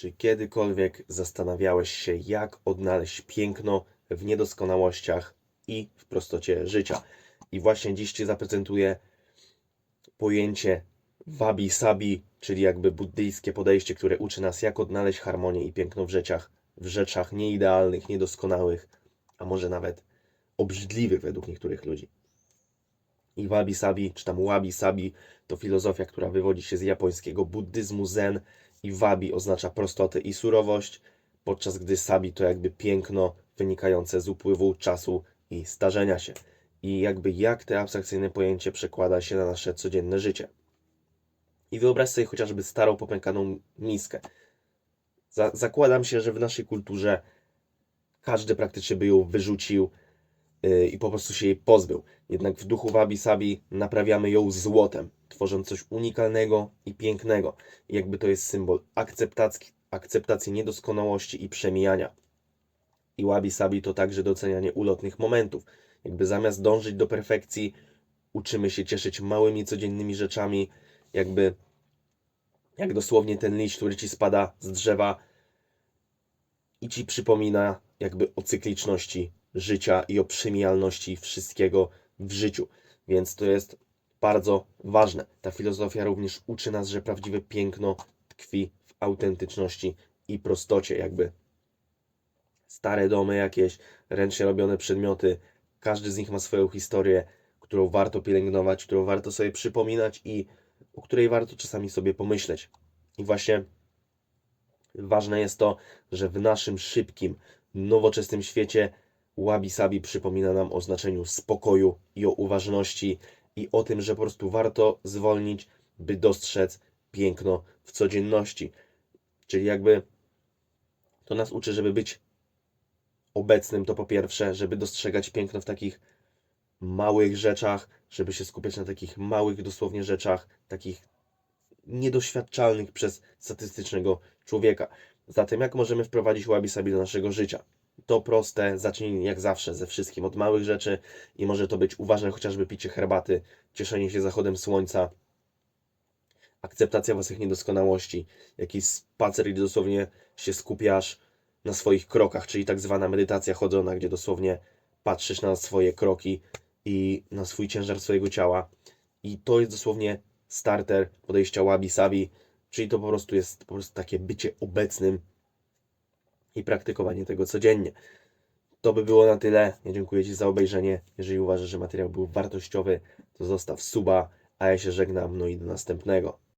Czy kiedykolwiek zastanawiałeś się, jak odnaleźć piękno w niedoskonałościach i w prostocie życia? I właśnie dziś Ci zaprezentuję pojęcie wabi sabi, czyli jakby buddyjskie podejście, które uczy nas, jak odnaleźć harmonię i piękno w rzeczach, w rzeczach nieidealnych, niedoskonałych, a może nawet obrzydliwych według niektórych ludzi. I wabi sabi, czy tam wabi sabi, to filozofia, która wywodzi się z japońskiego buddyzmu zen i wabi oznacza prostotę i surowość, podczas gdy sabi to jakby piękno wynikające z upływu czasu i starzenia się. I jakby jak te abstrakcyjne pojęcie przekłada się na nasze codzienne życie. I wyobraź sobie chociażby starą, popękaną miskę. Za zakładam się, że w naszej kulturze każdy praktycznie by ją wyrzucił i po prostu się jej pozbył. Jednak w duchu Wabi Sabi naprawiamy ją złotem, tworząc coś unikalnego i pięknego. Jakby to jest symbol akceptacji, akceptacji niedoskonałości i przemijania. I Wabi Sabi to także docenianie ulotnych momentów. Jakby zamiast dążyć do perfekcji, uczymy się cieszyć małymi codziennymi rzeczami, jakby jak dosłownie ten liść, który ci spada z drzewa i ci przypomina jakby o cykliczności życia i o przemijalności wszystkiego w życiu. Więc to jest bardzo ważne. Ta filozofia również uczy nas, że prawdziwe piękno tkwi w autentyczności i prostocie, jakby stare domy jakieś, ręcznie robione przedmioty, każdy z nich ma swoją historię, którą warto pielęgnować, którą warto sobie przypominać i o której warto czasami sobie pomyśleć. I właśnie ważne jest to, że w naszym szybkim, nowoczesnym świecie Wabi Sabi przypomina nam o znaczeniu spokoju i o uważności i o tym, że po prostu warto zwolnić, by dostrzec piękno w codzienności. Czyli jakby to nas uczy, żeby być obecnym, to po pierwsze, żeby dostrzegać piękno w takich małych rzeczach, żeby się skupiać na takich małych dosłownie rzeczach, takich niedoświadczalnych przez statystycznego człowieka. Zatem jak możemy wprowadzić Wabi Sabi do naszego życia? To proste, zacznij jak zawsze ze wszystkim od małych rzeczy i może to być uważne chociażby picie herbaty, cieszenie się zachodem słońca, akceptacja własnych niedoskonałości, jakiś spacer, gdzie dosłownie się skupiasz na swoich krokach, czyli tak zwana medytacja chodzona, gdzie dosłownie patrzysz na swoje kroki i na swój ciężar swojego ciała. I to jest dosłownie starter podejścia Wabi Sabi, czyli to po prostu jest po prostu takie bycie obecnym i praktykowanie tego codziennie. To by było na tyle. Ja dziękuję Ci za obejrzenie. Jeżeli uważasz, że materiał był wartościowy, to zostaw suba, a ja się żegnam, no i do następnego.